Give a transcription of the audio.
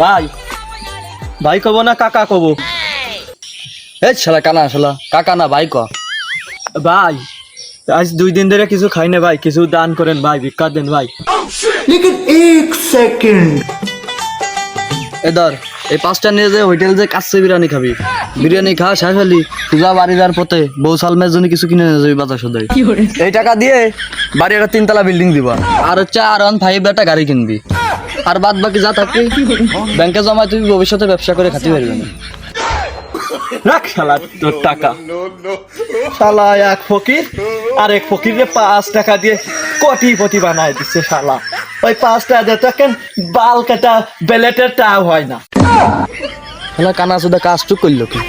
ভাই। ভাই কব না কাকা কব। এই শালা কানা শালা। কাকা না ভাই ক। ভাই আজ দুই দিন ধরে কিছু খাই না ভাই। কিছু দান করেন ভাই ভিক্ষা দেন ভাই। সেকেন্ড। এদার এই পাঁচটা নিয়ে যে হোটেল যে কাচ্চি বিরিয়ানি খাবি। বিরিয়ানি খা শেষ ফেলি পূজা বাড়ি যাওয়ার পথে বউ মেয়ের জন্য কিছু কিনে নিয়ে যাবি বাজার সদাই। এই টাকা দিয়ে বাড়ি একটা তিনতলা বিল্ডিং দিবা। আর হচ্ছে আর ওয়ান ফাইভ একটা গাড়ি কিনবি। আর বাদ বাকি যা থাকবি ব্যাংকে জমায় তুই ভবিষ্যতে ব্যবসা করে খাতে পারবি না। রাখ শালা তোর টাকা। শালা এক ফকির আর এক ফকিরে পাঁচ টাকা দিয়ে কোটি পতি বানায় দিচ্ছে শালা। ওই পাঁচ টাকা দিয়ে তো কেন বাল কাটা বেলেটের টাও হয় না। শালা কানা শুধু কাজ টুক করল কি?